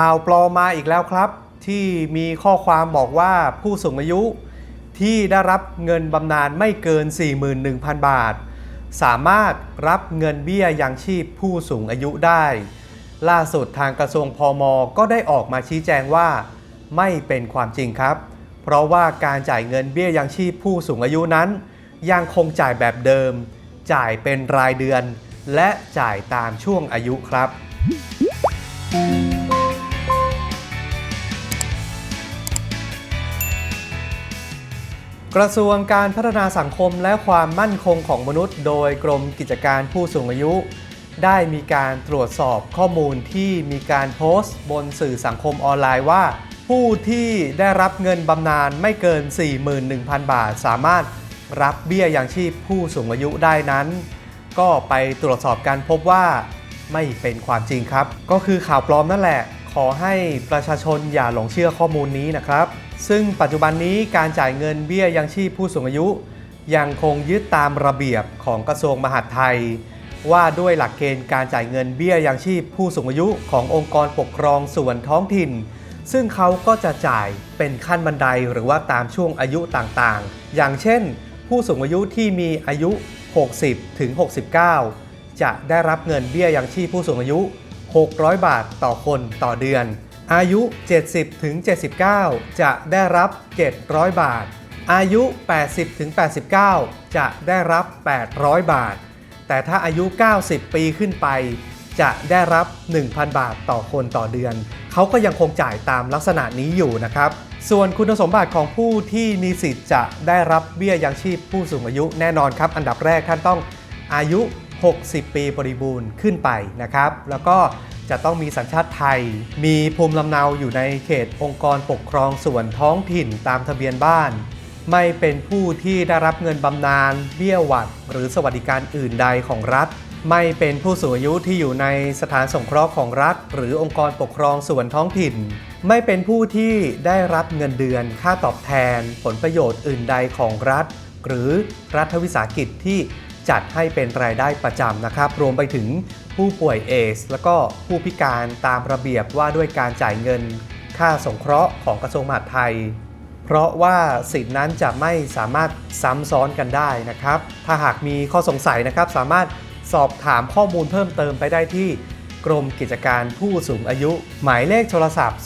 ข่าวปลอมมาอีกแล้วครับ ที่มีข้อความบอกว่าผู้สูงอายุที่ได้รับเงินบำนาญไม่เกิน 41,000 บาท สามารถรับเงินเบี้ยยังชีพผู้สูงอายุได้ ล่าสุดทางกระทรวงพอมก็ได้ออกมาชี้แจงว่า ไม่เป็นความจริงครับ เพราะว่าการจ่ายเงินเบี้ยยังชีพผู้สูงอายุนั้น ยังคงจ่ายแบบเดิม จ่ายเป็นรายเดือน และจ่ายตามช่วงอายุครับ กระทรวงการพัฒนาสังคมและความมั่นคงของมนุษย์ โดยกรมกิจการผู้สูงอายุ ได้มีการตรวจสอบข้อมูลที่มีการโพสต์บนสื่อสังคมออนไลน์ว่า ผู้ที่ได้รับเงินบำนาญไม่เกิน 41,000 บาท สามารถรับเบี้ยยังชีพผู้สูงอายุได้นั้น ก็ไปตรวจสอบการพบว่าไม่เป็นความจริงครับ ก็คือข่าวปลอมนั่นแหละ ขอให้ประชาชนอย่าหลงเชื่อข้อมูลนี้นะครับ ซึ่งปัจจุบันนี้การจ่ายเงินเบี้ยยังชีพผู้สูงอายุ ยังคงยึดตามระเบียบของกระทรวงมหาดไทย ว่าด้วยหลักเกณฑ์การจ่ายเงินเบี้ยยังชีพผู้สูงอายุขององค์กรปกครองส่วนท้องถิ่น ซึ่งเขาก็จะจ่ายเป็นขั้นบันไดหรือว่าตามช่วงอายุต่างๆ อย่างเช่น ผู้สูงอายุที่มีอายุ 60 ถึง 69 จะได้รับเงินเบี้ยยังชีพผู้สูงอายุ 600 บาทต่อคนต่อเดือน อายุ 70ถึง79 จะได้รับ 700 บาท อายุ 80ถึง89 จะได้รับ 800 บาท แต่ถ้าอายุ 90 ปีขึ้นไป จะได้รับ 1,000 บาทต่อคนต่อเดือน เขาก็ยังคงจ่ายตามลักษณะนี้อยู่นะครับส่วนคุณสมบัติของผู้ที่มีสิทธิ์จะได้รับเบี้ยยังชีพผู้สูงอายุแน่นอนครับ อันดับแรกท่านต้องอายุ 60 ปีบริบูรณ์ขึ้นไปนะครับ แล้วก็จะต้องมีสัญชาติไทย มีภูมิลำเนาอยู่ในเขตองค์กรปกครองส่วนท้องถิ่นตามทะเบียนบ้าน ไม่เป็นผู้ที่ได้รับเงินบำนาญเบี้ยหวัด หรือสวัสดิการอื่นใดของรัฐ ไม่เป็นผู้สูงอายุที่อยู่ในสถานสงเคราะห์ของรัฐ หรือองค์กรปกครองส่วนท้องถิ่น ไม่เป็นผู้ที่ได้รับเงินเดือน ค่าตอบแทน ผลประโยชน์อื่นใดของรัฐ หรือรัฐวิสาหกิจที่ จัดให้เป็นรายได้ประจำนะครับ รวมไปถึงผู้ป่วยเอส แล้วก็ผู้พิการตามระเบียบว่าด้วยการจ่ายเงิน ค่าสงเคราะห์ของกระทรวงมหาดไทย เพราะว่าสิทธินั้นจะไม่สามารถซ้ำซ้อนกันได้นะครับ ถ้าหากมีข้อสงสัยนะครับ สามารถสอบถามข้อมูลเพิ่มเติมไปได้ที่ กรมกิจการผู้สูงอายุ หมายเลขโทรศัพท์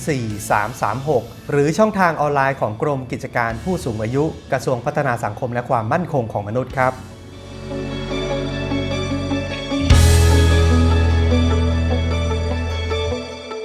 026424336 หรือช่องทางออนไลน์ของกรมกิจการผู้สูงอายุ กระทรวงพัฒนาสังคมและความมั่นคงของมนุษย์ครับ